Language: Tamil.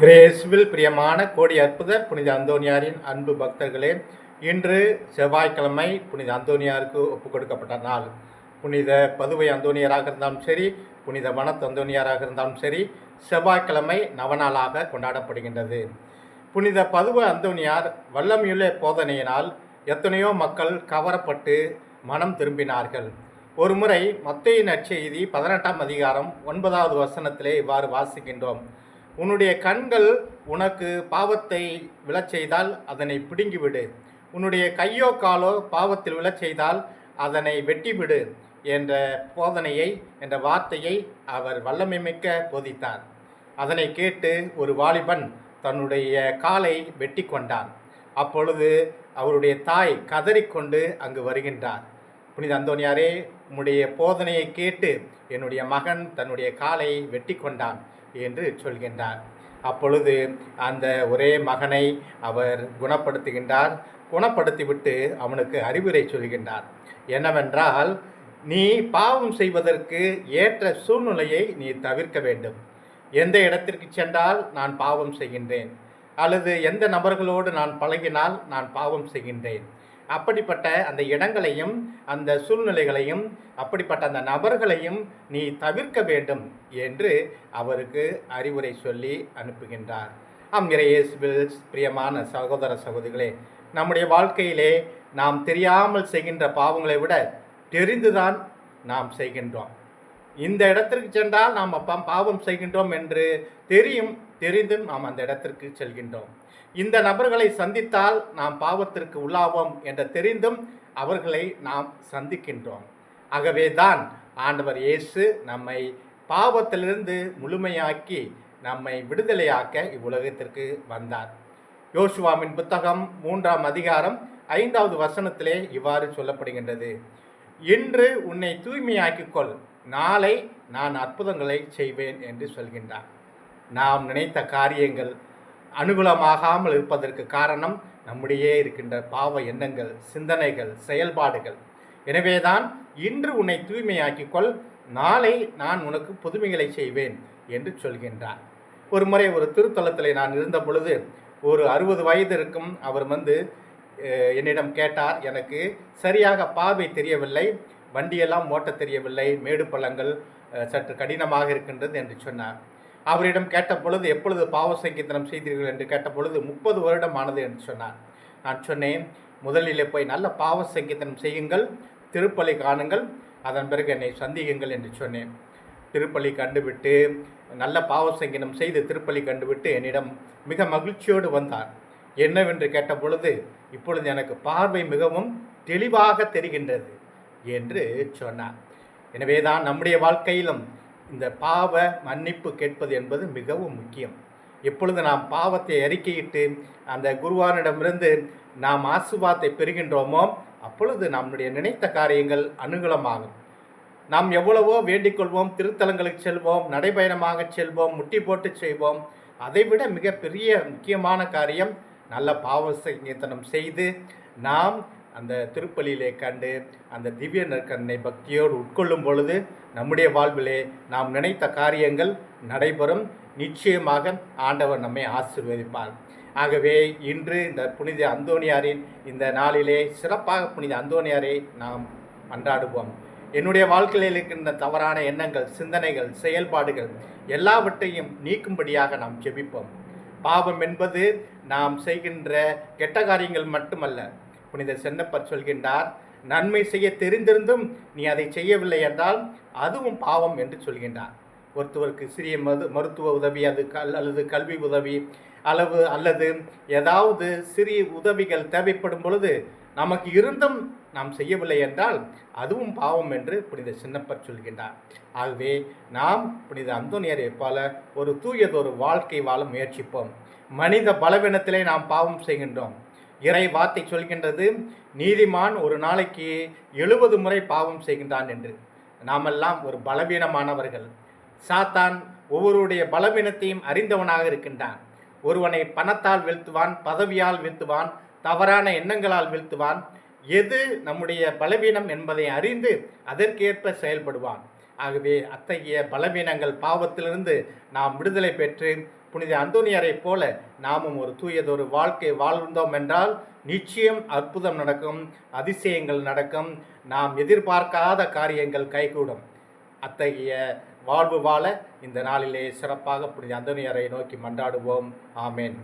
கிரேஸ்வில் பிரியமான கோடி அற்புத புனித அந்தோனியாரின் அன்பு பக்தர்களே இன்று செவ்வாய்க்கிழமை புனித அந்தோனியாருக்கு ஒப்புக் கொடுக்கப்பட்ட நாள். புனித பதுவை அந்தோனியராக இருந்தாலும் சரி புனித வனத்து அந்தோனியாராக இருந்தாலும் சரி செவ்வாய்க்கிழமை நவநாளாக கொண்டாடப்படுகின்றது. புனித பதுவ அந்தோனியார் வல்லமையுள்ள போதனையினால் எத்தனையோ மக்கள் கவரப்பட்டு மனம் திரும்பினார்கள். ஒருமுறை மத்தையின் நற்செய்தி பதினெட்டாம் அதிகாரம் ஒன்பதாவது வசனத்திலே இவ்வாறு வாசிக்கின்றோம். உன்னுடைய கண்கள் உனக்கு பாவத்தை விழச் செய்தால் அதனை பிடுங்கிவிடு. உன்னுடைய கையோ காலோ பாவத்தில் விழச் செய்தால் அதனை வெட்டிவிடு என்ற போதனையை என்ற வார்த்தையை அவர் வல்லமை மிக்க போதித்தார். அதனை கேட்டு ஒரு வாலிபன் தன்னுடைய காலை வெட்டி கொண்டான். அப்பொழுது அவருடைய தாய் கதறிக்கொண்டு அங்கு வருகின்றார். புனித அந்தோனியாரே உம்முடைய போதனையை கேட்டு என்னுடைய மகன் தன்னுடைய காலை வெட்டி கொண்டான். என்று சொல்கின்றார். அப்பொழுது அந்த ஒரே மகனை அவர் குணப்படுத்துகின்றார். குணப்படுத்திவிட்டு அவனுக்கு அறிவுரை சொல்கின்றார். என்னவென்றால் நீ பாவம் செய்வதற்கு ஏற்ற சூழ்நிலையை நீ தவிர்க்க வேண்டும். எந்த இடத்திற்கு சென்றால் நான் பாவம் செய்கின்றேன். அல்லது எந்த நபர்களோடு நான் பழகினால் நான் பாவம் செய்கின்றேன். அப்படிப்பட்ட அந்த இடங்களையும் அந்த சூழ்நிலைகளையும் அப்படிப்பட்ட அந்த நபர்களையும் நீ தவிர்க்க வேண்டும் என்று அவருக்கு அறிவுரை சொல்லி அனுப்புகின்றார். ஆம் இறையேசுவில் பிரியமான சகோதர சகோதரிகளே நம்முடைய வாழ்க்கையிலே நாம் தெரியாமல் செய்கின்ற பாவங்களை விட தெரிந்துதான் நாம் செய்கின்றோம். இந்த இடத்திற்கு சென்றால் நாம் அப்பா பாவம் செய்கின்றோம் என்று தெரியும் தெரிந்தும் நாம் அந்த இடத்திற்கு செல்கின்றோம். இந்த நபர்களை சந்தித்தால் நாம் பாவத்திற்கு உள்ளாவோம் என்று தெரிந்தும் அவர்களை நாம் சந்திக்கின்றோம். ஆகவே தான் ஆண்டவர் இயேசு நம்மை பாவத்திலிருந்து முழுமையாக்கி நம்மை விடுதலையாக்க இவ்வுலகத்திற்கு வந்தார். யோசுவாவின் புத்தகம் மூன்றாம் அதிகாரம் ஐந்தாவது வசனத்திலே இவ்வாறு சொல்லப்படுகின்றது. இன்று உன்னை தூய்மையாக்கிக் கொள் நாளை நான் அற்புதங்களை செய்வேன் என்று சொல்கின்றார். நாம் நினைத்த காரியங்கள் அனுகூலமாகாமல் இருப்பதற்கு காரணம் நம்முடைய இருக்கின்ற பாவ எண்ணங்கள் சிந்தனைகள் செயல்பாடுகள். எனவேதான் இன்று உன்னை தூய்மையாக்கிக் கொள் நாளை நான் உனக்கு புதுமைகளை செய்வேன் என்று சொல்கின்றார் ஒரு முறை ஒரு திருத்தலத்தில் நான் இருந்த பொழுது ஒரு அறுபது வயது இருக்கும் அவர் வந்து என்னிடம் கேட்டார் எனக்கு சரியாக பார்வை தெரியவில்லை வண்டியெல்லாம் ஓட்டத் தெரியவில்லை மேடு பள்ளங்கள் சற்று கடினமாக இருக்கின்றது என்று சொன்னார். அவரிடம் கேட்ட பொழுது எப்பொழுது பாவ சங்கீதனம் செய்தீர்கள்? என்று கேட்ட பொழுது முப்பது வருடம் ஆனது என்று சொன்னார். நான் சொன்னேன் முதலிலே போய் நல்ல பாவ சங்கீதனம் செய்யுங்கள் திருப்பலி காணுங்கள் அதன் பிறகு என்னை சந்தியுங்கள் என்று சொன்னேன். திருப்பலி கண்டுவிட்டு நல்ல பாவ சங்கீதம் செய்து திருப்பலி கண்டுவிட்டு என்னிடம் மிக மகிழ்ச்சியோடு வந்தார். என்னவென்று கேட்ட பொழுது இப்பொழுது எனக்கு பார்வை மிகவும் தெளிவாக தெரிகின்றது என்று சொன்னார். எனவே தான் நம்முடைய வாழ்க்கையிலும் இந்த பாவ மன்னிப்பு கேட்பது என்பது மிகவும் முக்கியம். எப்பொழுது நாம் பாவத்தை அறிக்கையிட்டு அந்த குருவானிடமிருந்து நாம் ஆசுவாத்தை பெறுகின்றோமோ அப்பொழுது நம்முடைய நினைத்த காரியங்கள் அனுகூலமாகும். நாம் எவ்வளவோ வேண்டிக் கொள்வோம் திருத்தலங்களுக்கு செல்வோம் நடைபயணமாக செல்வோம் முட்டி போட்டு செய்வோம். அதைவிட மிகப்பெரிய முக்கியமான காரியம் நல்ல பாவ சங்கீதனம் செய்து நாம் அந்த திருப்பலியிலே கண்டு அந்த திவ்ய நற்கண்ணை பக்தியோடு உட்கொள்ளும் பொழுது நம்முடைய வாழ்விலே நாம் நினைத்த காரியங்கள் நடைபெறும். நிச்சயமாக ஆண்டவர் நம்மை ஆசிர்வதிப்பார். ஆகவே இன்று இந்த புனித அந்தோனியாரின் இந்த நாளிலே சிறப்பாக புனித அந்தோனியாரை நாம் அன்றாடுவோம். என்னுடைய வாழ்க்கையில் இருக்கின்ற தவறான எண்ணங்கள் சிந்தனைகள் செயல்பாடுகள் எல்லாவற்றையும் நீக்கும்படியாக நாம் ஜெபிப்போம். பாவம் என்பது நாம் செய்கின்ற கெட்ட காரியங்கள் மட்டுமல்ல புனித சென்னப்பர் சொல்கின்றார் நன்மை செய்ய தெரிந்திருந்தும் நீ அதை செய்யவில்லை என்றால் அதுவும் பாவம் என்று சொல்கின்றார். ஒருத்தவருக்கு சிறிய மது மருத்துவ உதவி அது கல் அல்லது கல்வி உதவி அளவு அல்லது ஏதாவது சிறிய உதவிகள் தேவைப்படும் பொழுது நமக்கு இருந்தும் நாம் செய்யவில்லை என்றால் அதுவும் பாவம் என்று புனித சின்னப்பர் சொல்கின்றார். ஆகவே நாம் புனித அந்தோனியரை போல ஒரு தூயதொரு வாழ்க்கை வாழ முயற்சிப்போம். மனித பலவீனத்திலே நாம் பாவம் செய்கின்றோம். இறை வார்த்தை சொல்கின்றது நீதிமான் ஒரு நாளைக்கு எழுபது முறை பாவம் செய்கின்றான் என்று. நாமெல்லாம் ஒரு பலவீனமானவர்கள். சாத்தான் ஒவ்வொருடைய பலவீனத்தையும் அறிந்தவனாக இருக்கின்றான். ஒருவனை பணத்தால் வீழ்த்துவான் பதவியால் வீழ்த்துவான் தவறான எண்ணங்களால் வீழ்த்துவான். எது நம்முடைய பலவீனம் என்பதை அறிந்து அதற்கேற்ப செயல்படுவான். ஆகவே அத்தகைய பலவீனங்கள் பாவத்திலிருந்து நாம் விடுதலை பெற்று புனித அந்தோனியாரைப் போல நாமும் ஒரு தூயதொரு வாழ்க்கை வாழ்ந்தோம் என்றால் நிச்சயம் அற்புதம் நடக்கும் அதிசயங்கள் நடக்கும். நாம் எதிர்பார்க்காத காரியங்கள் கைகூடும். அத்தகைய வாழ்வு வாழ இந்த நாளிலே சிறப்பாக புனித அந்தோனியாரை நோக்கி மன்றாடுவோம். ஆமேன்.